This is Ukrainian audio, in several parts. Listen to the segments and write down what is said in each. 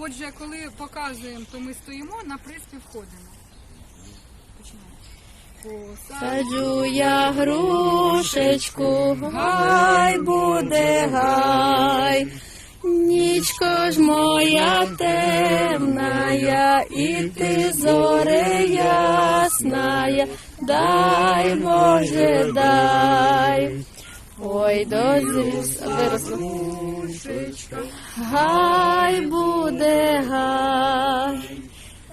Отже, коли показуємо, то ми стоїмо, на приспів входимо. Саджу я грушечку, гай буде гай. Нічко ж моя темная, і ти зоре ясная, дай Боже, дай. Ой, дозріс, виросло. Гай буде гай.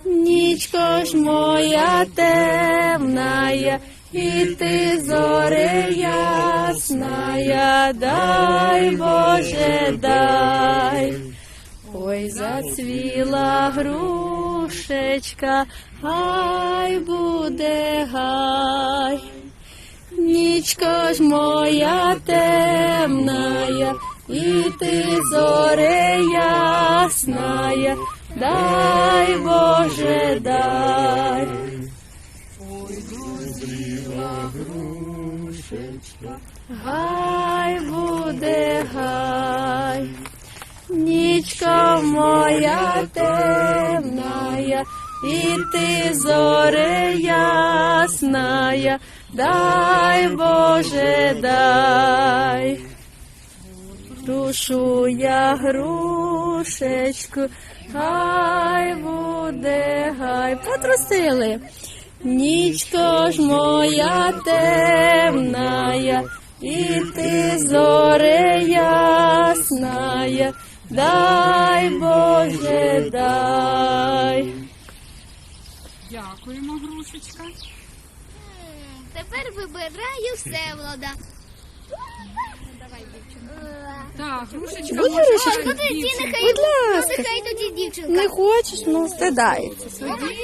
Нічко ж моя темная, і ти зоре ясная, дай Боже, дай. Ой, зацвіла грушечка, гай буде гай. Нічко ж моя темная, і ти зоре ясная, дай Боже, дай. Гай буде гай, нічка моя темная, і ти зоре ясная, дай Боже, дай. Душу я грушечку, гай буде гай. Потрусили. Нічко ж моя темная, і ти зоре дай Боже, дай. Дякуємо, грушечка. Тепер вибираю все, Влада. дівчинка. Так, грушечка. Будь може ласка. Ну тоді нехай, Будь ну, ласка. нехай тоді дівчинка. Не хочеш, ну стидається. Тоді